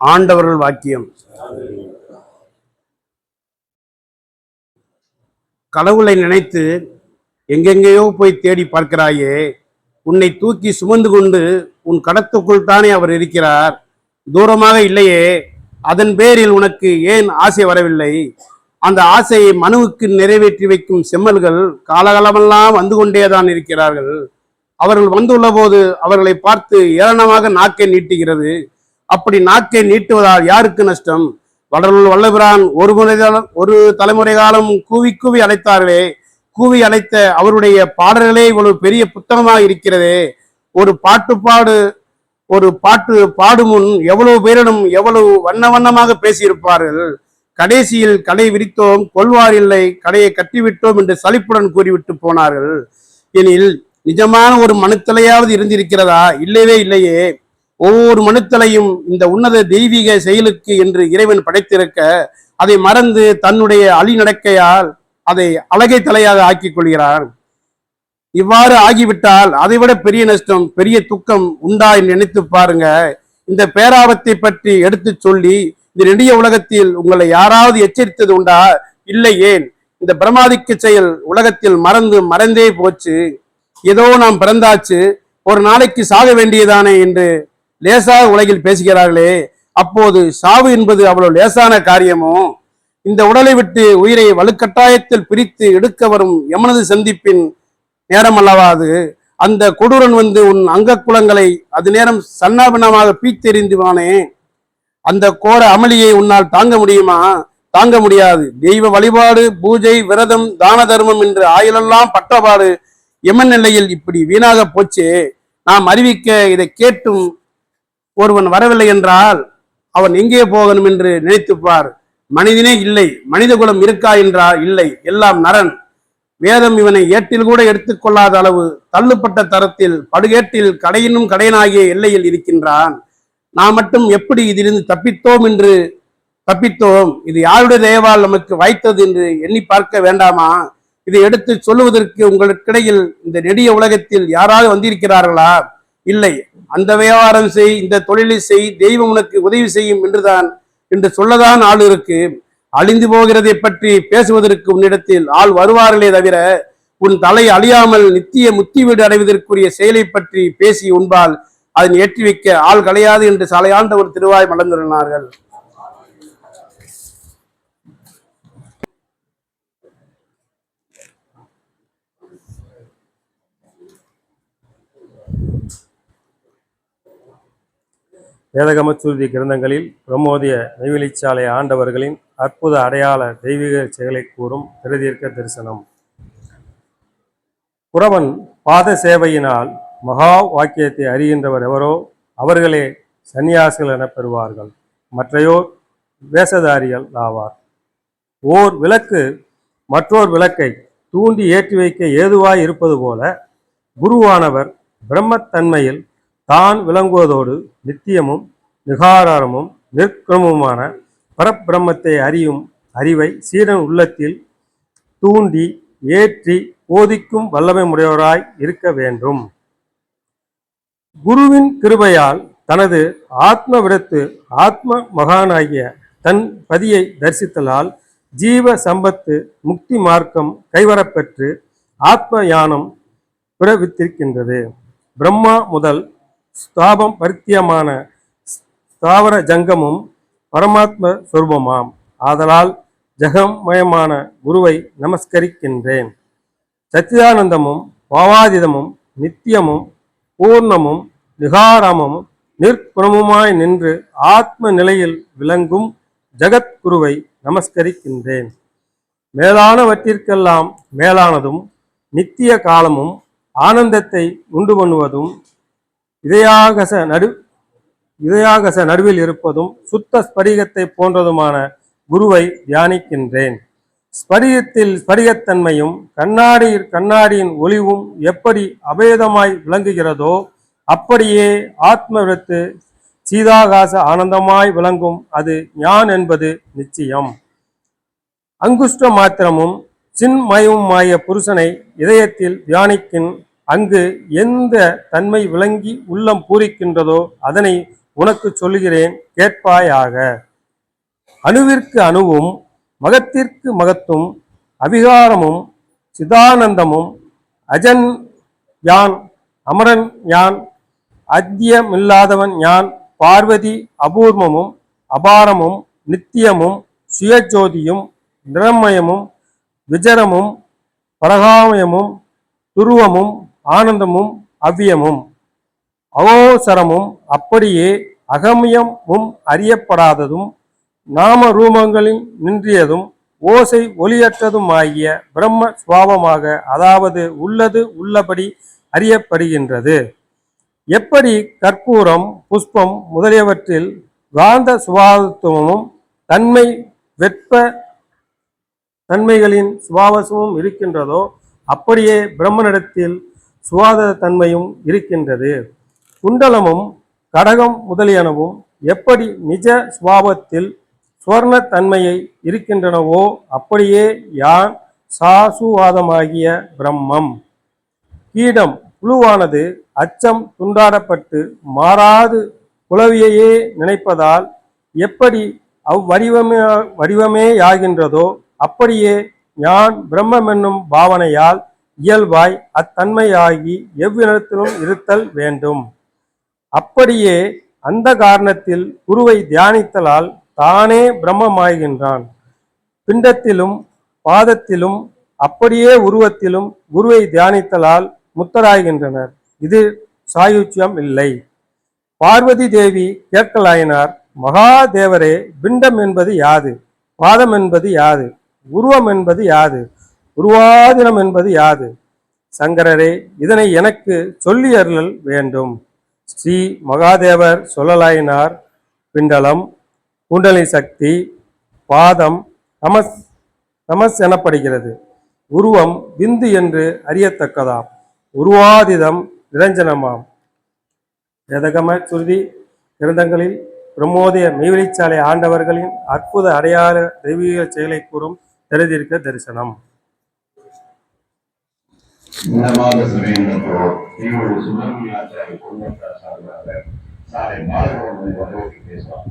ஆண்டவர்கள் வாக்கியம். கடவுளை நினைத்து எங்கெங்கேயோ போய் தேடி பார்க்கிறாயே உன்னை தூக்கி சுமந்து கொண்டு உன் கடத்துக்குள் தானே அவர் இருக்கிறார். தூரமாக இல்லையே அதன் பேரில் உனக்கு ஏன் ஆசை வரவில்லை? அந்த ஆசையை மனுவுக்கு நிறைவேற்றி வைக்கும் செம்மல்கள் காலகாலமெல்லாம் வந்து கொண்டேதான் இருக்கிறார்கள். அவர்கள் வந்துள்ள போது அவர்களை பார்த்து ஏளனமாக நாக்கை நீட்டுகிறது. அப்படி நாக்கை நீட்டுவதால் யாருக்கு நஷ்டம்? வளருள் வல்லபிரான் ஒரு முறை ஒரு தலைமுறை காலம் கூவி கூவி அழைத்தார்களே கூவி அழைத்த அவருடைய பாடல்களே இவ்வளவு பெரிய புத்தகமாக இருக்கிறதே. ஒரு பாட்டு பாடு ஒரு பாட்டு பாடும் முன் எவ்வளவு பேரிடம் எவ்வளவு வண்ண வண்ணமாக பேசியிருப்பார்கள். கடைசியில் கடை விரித்தோம் கொள்வார் இல்லை கடையை கட்டிவிட்டோம் என்று சலிப்புடன் கூறிவிட்டு போனார்கள். எனில் நிஜமான ஒரு மனுத்தலையாவது இருந்திருக்கிறதா? இல்லவே இல்லையே. ஒவ்வொரு மனுத்தலையும் இந்த உன்னத தெய்வீக செயலுக்கு என்று இறைவன் படைத்திருக்க அதை மறந்து தன்னுடைய அழிநடக்கையால் அதை அழகை தலையாக ஆக்கிக் கொள்கிறார். இவ்வாறு ஆகிவிட்டால் அதைவிட பெரிய நஷ்டம் பெரிய துக்கம் உண்டா என்று நினைத்து பாருங்க. இந்த பேராபத்தை பற்றி எடுத்து சொல்லி இந்த நெடிய உலகத்தில் உங்களை யாராவது எச்சரித்தது உண்டா? இல்லை ஏன்? இந்த பிரமாதிக்க செயல் உலகத்தில் மறந்து மறந்தே போச்சு. ஏதோ நாம் பிறந்தாச்சு ஒரு நாளைக்கு சாக வேண்டியதானே என்று லேசாக உலகில் பேசுகிறார்களே. அப்போது சாவு என்பது அவ்வளவு லேசான காரியமோ? இந்த உடலை விட்டு உயிரை வலுக்கட்டாயத்தில் பிரித்து எடுக்க வரும் எமனது சந்திப்பின் நேரம் அல்லவா அது அந்த கொடூரன் வந்து உன் அங்க குலங்களை அது நேரம் சன்னாபின்னமாக பீத்தெறிந்துவானே. அந்த கோர அமளியை உன்னால் தாங்க முடியுமா? தாங்க முடியாது. தெய்வ வழிபாடு பூஜை விரதம் தான தர்மம் என்று ஆயுளெல்லாம் பட்டபாடு எமன் நிலையில் இப்படி வீணாக போச்சே. நாம் அறிவிக்க இதை கேட்டும் ஒருவன் வரவில்லை என்றால் அவன் எங்கே போகணும் என்று நினைத்துப்பார். மனிதனே இல்லை மனித குலம் இருக்கா என்றால் இல்லை எல்லாம் நரன். வேதம் இவனை ஏட்டில் கூட எடுத்துக்கொள்ளாத அளவு தள்ளுப்பட்ட தரத்தில் படுகேட்டில் கடையினும் கடையனாகிய எல்லையில் இருக்கின்றான். நாம் மட்டும் எப்படி இதிலிருந்து தப்பித்தோம் என்று தப்பித்தோம்? இது யாருடைய தயவால் நமக்கு வாய்த்தது என்று எண்ணி பார்க்க வேண்டாமா? இதை எடுத்து சொல்லுவதற்கு உங்களுக்கிடையில் இந்த நெடிய உலகத்தில் யாராவது வந்திருக்கிறார்களா? இல்லை. அந்த வியாபாரம் செய் இந்த தொழிலை செய் தெய்வம் உனக்கு உதவி செய்யும் என்றுதான் என்று சொல்லதான் ஆள் இருக்கு. அழிந்து போகிறதை பற்றி பேசுவதற்கு உன்னிடத்தில் ஆள் வருவார்களே தவிர உன் தலை அழியாமல் நித்திய முத்தி வீடு அடைவதற்குரிய செயலை பற்றி பேசி உண்பால் அதனை ஏற்றி வைக்க ஆள் கலையாது என்று சாலையாண்ட ஒரு திருவாய் மலர்ந்திருந்தார்கள். வேதகம கிரந்தங்களில் பிரமோதிய நெய்வெளிச்சாலை ஆண்டவர்களின் அற்புத அடையாள தெய்வீக செயலை கூறும் பிரதீர்க்க தரிசனம். குறவன் பாத சேவையினால் மகா வாக்கியத்தை அறிகின்றவர் எவரோ அவர்களே சன்னியாசிகள் என பெறுவார்கள். மற்றையோர் வேஷதாரிகள் ஆவார். ஓர் விளக்கு மற்றோர் விளக்கை தூண்டி ஏற்றி வைக்க ஏதுவாய் இருப்பது போல குருவானவர் பிரம்மத்தன்மையில் தான் விளங்குவதோடு நித்தியமும் நிகாராரமும் நிற்குணமுமான பரபிரம்மத்தை அறியும் அறிவை சீரன் உள்ளத்தில் தூண்டி ஏற்றி போதிக்கும் வல்லமை உடையவராய் இருக்க வேண்டும். குருவின் கிருபையால் தனது ஆத்ம விடத்து ஆத்ம மகானாகிய தன் பதியை தரிசித்தலால் ஜீவ சம்பத்து முக்தி மார்க்கம் கைவரப்பெற்று ஆத்ம யானம் பிறவித்திருக்கின்றது. பிரம்மா முதல் ஸ்தாபம் பரித்தியமான ஸ்தாவர ஜங்கமும் பரமாத்ம சொரூபமாம். ஆதலால் ஜெகமயமான குருவை நமஸ்கரிக்கின்றேன். சச்சிதானந்தமும் பாவாதிதமும் நித்தியமும் பூர்ணமும் நிகாரமும் நிற்குணமுமாய் நின்று ஆத்ம நிலையில் விளங்கும் ஜகத்குருவை நமஸ்கரிக்கின்றேன். மேலானவற்றிற்கெல்லாம் மேலானதும் நித்திய காலமும் ஆனந்தத்தை உண்டு பண்ணுவதும் இதயாகச நடு இதயாகச நடுவில் இருப்பதும் சுத்த ஸ்படிகத்தை போன்றதுமான குருவை தியானிக்கின்றேன். ஸ்படிகத்தில் ஸ்படிகத்தன்மையும் கண்ணாடி கண்ணாடியின் ஒளிவும் எப்படி அபேதமாய் விளங்குகிறதோ அப்படியே ஆத்மவிரத்து சீதாகாச ஆனந்தமாய் விளங்கும் அது ஞான் என்பது நிச்சயம். அங்குஷ்ட மாத்திரமும் சின்மயமுமாய புருஷனை இதயத்தில் தியானிக்கின் அங்கு எந்த தன்மை விளங்கி உள்ளம் பூரிக்கின்றதோ அதனை உனக்கு சொல்லுகிறேன் கேட்பாயாக. அணுவிற்கு அணுவும் மகத்திற்கு மகத்தும் அபிகாரமும் சிதானந்தமும் அஜன் யான் அமரன் யான் அத்தியமில்லாதவன் யான் பார்வதி அபூர்வமும் அபாரமும் நித்தியமும் சுயஜோதியும் நிறமயமும் விஜரமும் பரகாமயமும் துருவமும் ஆனந்தமும் அவ்வியமும் அவோசரமும் அப்படியே அகமியமும் அறியப்படாததும் நாம ரூபங்களில் நின்றியதும் ஓசை ஒளியற்றதுமாகிய பிரம்ம சுவாபமாக அதாவது உள்ளது உள்ளபடி அறியப்படுகின்றது. எப்படி கற்பூரம் புஷ்பம் முதலியவற்றில் காந்த சுபாவத்துவமும் தன்மை வெப்ப தன்மைகளின் சுபாவசமும் இருக்கின்றதோ அப்படியே பிரம்மனிடத்தில் சுவாத தன்மையும் இருக்கின்றது. குண்டலமும் கடகம் முதலியனவும் எப்படி நிஜ சுபாவத்தில் சுவர்ண தன்மையை இருக்கின்றனவோ அப்படியே யான் சாசுவாதமாகிய பிரம்மம். கீடம் புழுவானது அச்சம் துண்டாடப்பட்டு மாறாது குலவியையே நினைப்பதால் எப்படி அவ்வடிவமே வடிவமேயாகின்றதோ அப்படியே ஞான் பிரம்மம் என்னும் பாவனையால் இயல்பாய் அத்தன்மையாகி எவ்வினத்திலும் இருத்தல் வேண்டும். அப்படியே அந்த காரணத்தில் குருவை தியானித்தலால் தானே பிரம்மமாகின்றான். பிண்டத்திலும் பாதத்திலும் அப்படியே உருவத்திலும் குருவை தியானித்தலால் முத்தராகின்றனர் இது சாயுச்சியம் இல்லை. பார்வதி தேவி கேட்கலாயினார் மகாதேவரே பிண்டம் என்பது யாது? பாதம் என்பது யாது? உருவம் என்பது யாது? உருவாதினம் என்பது யாது? சங்கரரே இதனை எனக்கு சொல்லி அருளல் வேண்டும். ஸ்ரீ மகாதேவர் சொல்லலாயினார். பிண்டலம் குண்டலி சக்தி பாதம் தமஸ் தமஸ் எனப்படுகிறது. உருவம் விந்து என்று அறியத்தக்கதாம். உருவாதிதம் நிரஞ்சனமாம். வேதகம சுருதி கிரந்தங்களில் பிரமோதய மெய்வெளிச்சாலை ஆண்டவர்களின் அற்புத அடையாள தெய்வீக செயலை கூறும் தெரிதிருக்க தரிசனம். உன்னமாக சுரேந்திரத்தோர் எங்களுடைய சுப்பிரமணியாச்சாரிய குடும்பத்தார் சார்பாக சாலை பாலகோடு வரவேற்று பேசுவார்